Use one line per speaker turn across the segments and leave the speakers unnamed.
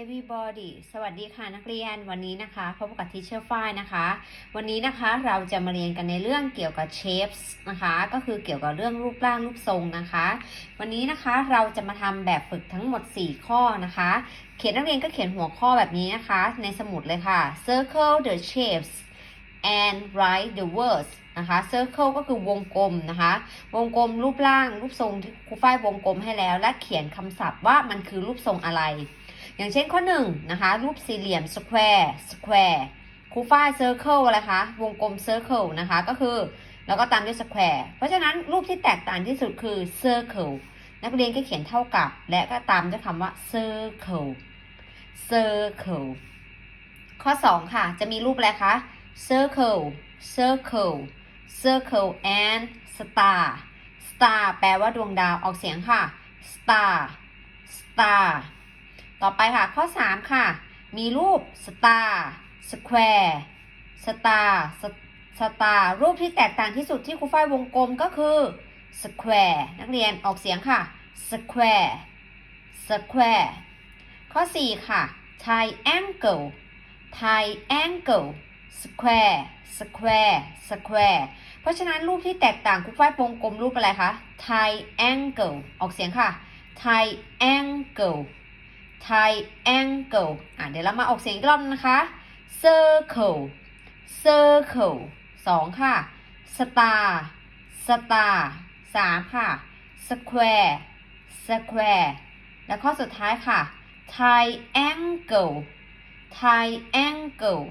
everybody สวัสดีค่ะนักเรียนวันนี้นะคะพบกับทีเชอร์ฝ้ายนะคะ วันนี้นะคะเราจะมาเรียนกันในเรื่องเกี่ยวกับ shapes นะคะ ก็คือเกี่ยวกับเรื่องรูปร่างรูปทรงนะคะ วันนี้นะคะเราจะมาทำแบบฝึกทั้งหมด 4 ข้อนะคะ เขียนนักเรียนก็เขียนหัวข้อแบบนี้นะคะ ในสมุดเลยค่ะ circle the shapes and write the words นะคะ circle ก็คือวงกลมนะคะ วงกลมรูปร่างรูปทรงที่ครูฝ้ายวงกลมให้แล้ว และเขียนคำศัพท์ว่ามันคือรูปทรงอะไร อย่างเช่นข้อหนึ่งนะคะรูปสี่เหลี่ยม square square ครูฝ้า circle อะไรคะวงกลม circle นะคะก็คือแล้วก็ตามด้วย square เพราะฉะนั้นรูปที่แตกต่างที่สุดคือ circle นักเรียนก็เขียนเท่ากับ และก็ตามด้วยคำว่า circle circle ข้อ 2 ค่ะ จะมีรูปอะไรคะ circle circle circle and star star แปลว่าดวงดาวออกเสียงค่ะ star star ต่อไปค่ะ ข้อ 3 ค่ะ มีรูป star square star star รูปที่แตกต่างที่สุดที่ครูฝ้ายวงกลมก็คือ square นักเรียนออกเสียงค่ะ square square ข้อ 4 ค่ะ triangle triangle square square square เพราะฉะนั้นรูปที่แตกต่างครูฝ้ายวงกลมรูปอะไรคะ triangle ออกเสียงค่ะ triangle triangle อะเดี๋ยวเรามาออกเสียงอีกรอบนะคะ circle circle สองค่ะ star star สามค่ะ square square และข้อสุดท้ายค่ะ triangle triangle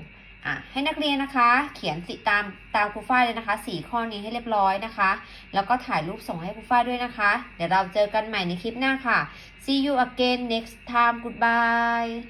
อะให้นักเรียนนะคะ เขียนสิตามตามครูฝ้ายเลยนะคะ 4 ข้อนี้ให้เรียบร้อยนะคะ แล้วก็ถ่ายรูปส่งให้ครูฝ้ายด้วยนะคะ เดี๋ยวเราเจอกันใหม่ในคลิปหน้าค่ะ see you again next time goodbye